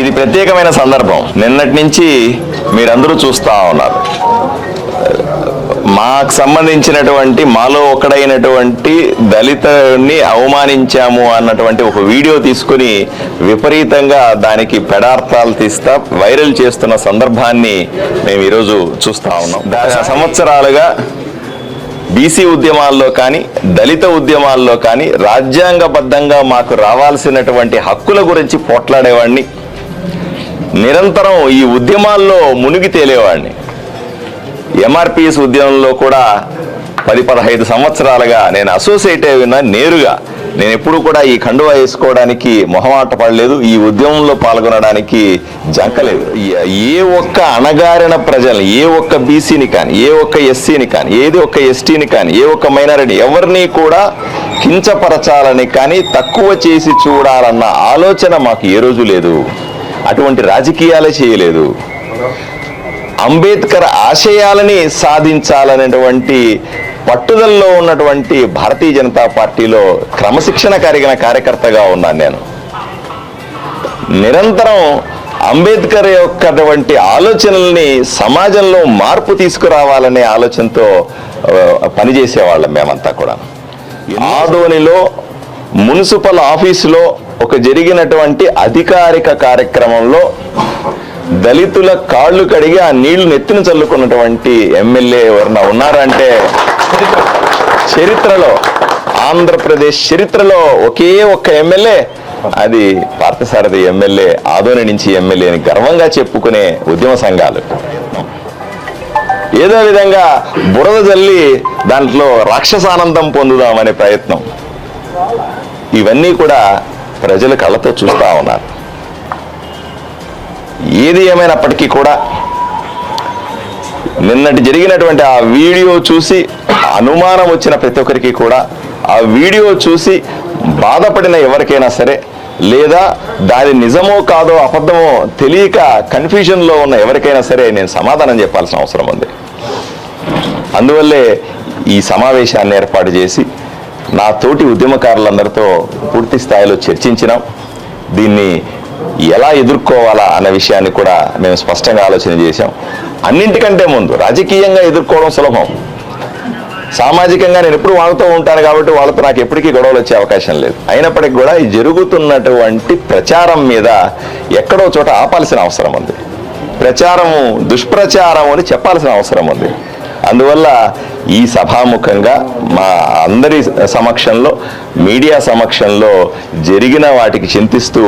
ఇది ప్రత్యేకమైన సందర్భం. నిన్నటి నుంచి మీరందరూ చూస్తా ఉన్నారు. మాకు సంబంధించినటువంటి మాలో ఒకడైనటువంటి దళితుని అవమానించాము అన్నటువంటి ఒక వీడియో తీసుకుని విపరీతంగా దానికి పెడార్థాలు తీస్తా వైరల్ చేస్తున్న సందర్భాన్ని మేము ఈరోజు చూస్తా ఉన్నాం. సంవత్సరాలుగా బీసీ ఉద్యమాల్లో కానీ దళిత ఉద్యమాల్లో కానీ రాజ్యాంగబద్ధంగా మాకు రావాల్సినటువంటి హక్కుల గురించి పోట్లాడేవాడిని నిరంతరం ఈ ఉద్యమాల్లో మునిగి తేలేవాడిని. ఎంఆర్పిఎస్ ఉద్యమంలో కూడా పది పదహైదు సంవత్సరాలుగా నేను అసోసియేట్ అయినా నేరుగా నేను ఎప్పుడు కూడా ఈ కండువా వేసుకోవడానికి మొహమాట పడలేదు ఈ ఉద్యమంలో పాల్గొనడానికి జంకలేదు ఏ- ఏ ఒక్క అణగారిన ప్రజల్ని ఏ ఒక్క బీసీని కానీ ఏ ఒక్క ఎస్సీని కానీ ఏది ఒక్క ఎస్టీని కానీ ఏ ఒక్క మైనారిటీ ఎవరిని కూడా కించపరచాలని కానీ తక్కువ చేసి చూడాలన్న ఆలోచన మాకు ఏ రోజు లేదు. అటువంటి రాజకీయాలే చేయలేదు. అంబేద్కర్ ఆశయాలని సాధించాలనేటువంటి పట్టుదలలో ఉన్నటువంటి భారతీయ జనతా పార్టీలో క్రమశిక్షణ కలిగిన కార్యకర్తగా ఉన్నాను నేను. నిరంతరం అంబేద్కర్ యొక్కటువంటి ఆలోచనల్ని సమాజంలో మార్పు తీసుకురావాలనే ఆలోచనతో పనిచేసేవాళ్ళం మేమంతా కూడా ఆదోనిలో మున్సిపల్ ఆఫీసులో ఒక జరిగినటువంటి అధికారిక కార్యక్రమంలో దళితుల కాళ్ళు కడిగి ఆ నీళ్ళు నెత్తిన చల్లుకున్నటువంటి ఎమ్మెల్యే ఎవరన్నా ఉన్నారంటే చరిత్రలో ఆంధ్రప్రదేశ్ చరిత్రలో ఒకే ఒక్క ఎమ్మెల్యే అది పార్థసారథి ఎమ్మెల్యే ఆదోని నుంచి ఎమ్మెల్యేని గర్వంగా చెప్పుకునే ఉద్యమ సంఘాలు. ఏదో విధంగా బురద జల్లి దాంట్లో రాక్షసానందం పొందుదామనే ప్రయత్నం. ఇవన్నీ కూడా ప్రజలు కళ్ళతో చూస్తూ ఉన్నారు. ఏది ఏమైనప్పటికీ కూడా నిన్నటి జరిగినటువంటి ఆ వీడియో చూసి అనుమానం వచ్చిన ప్రతి ఒక్కరికి కూడా ఆ వీడియో చూసి బాధపడిన ఎవరికైనా సరే లేదా దాని నిజమో కాదో అబద్ధమో తెలియక కన్ఫ్యూజన్లో ఉన్న ఎవరికైనా సరే నేను సమాధానం చెప్పాల్సిన అవసరం ఉంది. అందువల్లే ఈ సమావేశాన్ని ఏర్పాటు చేసి నా తోటి ఉద్యమకారులందరితో పూర్తి స్థాయిలో చర్చించినాం. దీన్ని ఎలా ఎదుర్కోవాలా అన్న విషయాన్ని కూడా మేము స్పష్టంగా ఆలోచన చేశాం. అన్నింటికంటే ముందు రాజకీయంగా ఎదుర్కోవడం సులభం. సామాజికంగా నేను ఎప్పుడు వాళ్ళతో ఉంటాను కాబట్టి వాళ్ళతో నాకు ఎప్పటికీ గొడవలు వచ్చే అవకాశం లేదు. అయినప్పటికీ కూడా ఈ జరుగుతున్నటువంటి ప్రచారం మీద ఎక్కడో చోట ఆపాల్సిన అవసరం ఉంది. ప్రచారము దుష్ప్రచారం అని చెప్పాల్సిన అవసరం ఉంది. అందువల్ల ఈ సభాముఖంగా మా అందరి సమక్షంలో మీడియా సమక్షంలో జరిగిన వాటికి చింతిస్తూ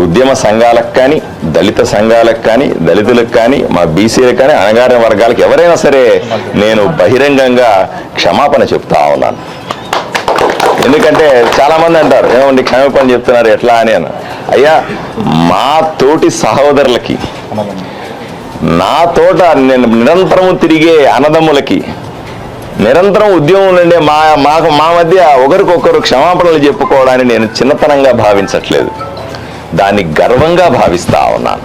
ఉద్యమ సంఘాలకు కానీ దళిత సంఘాలకు కానీ దళితులకు కానీ మా బీసీలకు కానీ అణగారిన వర్గాలకు ఎవరైనా సరే నేను బహిరంగంగా క్షమాపణ చెప్తా ఉన్నాను. ఎందుకంటే చాలామంది అంటారు ఏమండి క్షమాపణ చెప్తున్నారు ఎట్లా? అని అయ్యా మా తోటి సహోదరులకి నా తోట నేను నిరంతరము తిరిగే అన్నదమ్ములకి నిరంతరం ఉద్యమం నుండి మా మాకు మా మధ్య ఒకరికొకరు క్షమాపణలు చెప్పుకోవడాన్ని నేను చిన్నతనంగా భావించట్లేదు. దాన్ని గర్వంగా భావిస్తా ఉన్నాను.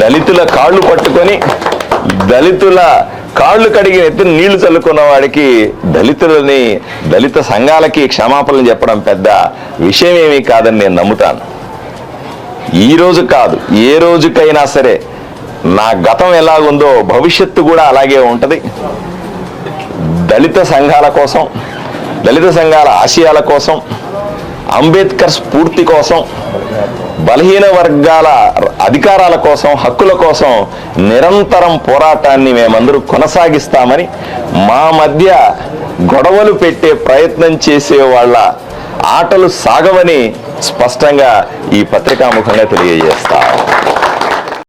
దళితుల కాళ్ళు పట్టుకొని దళితుల కాళ్ళు కడిగి ఎత్తున నీళ్ళు చల్లుకున్న వాడికి దళితులని దళిత సంఘాలకి క్షమాపణలు చెప్పడం పెద్ద విషయం ఏమీ కాదని నేను నమ్ముతాను. ఈ రోజు కాదు ఏ రోజుకైనా సరే నా గతం ఎలాగుందో భవిష్యత్తు కూడా అలాగే ఉంటుంది. దళిత సంఘాల కోసం దళిత సంఘాల ఆశయాల కోసం అంబేద్కర్ స్ఫూర్తి కోసం బలహీన వర్గాల అధికారాల కోసం హక్కుల కోసం నిరంతరం పోరాటాన్ని మేమందరూ కొనసాగిస్తామని మా మధ్య గొడవలు పెట్టే ప్రయత్నం చేసే వాళ్ళ ఆటలు సాగవని స్పష్టంగా ఈ పత్రికాముఖంగా తెలియజేస్తా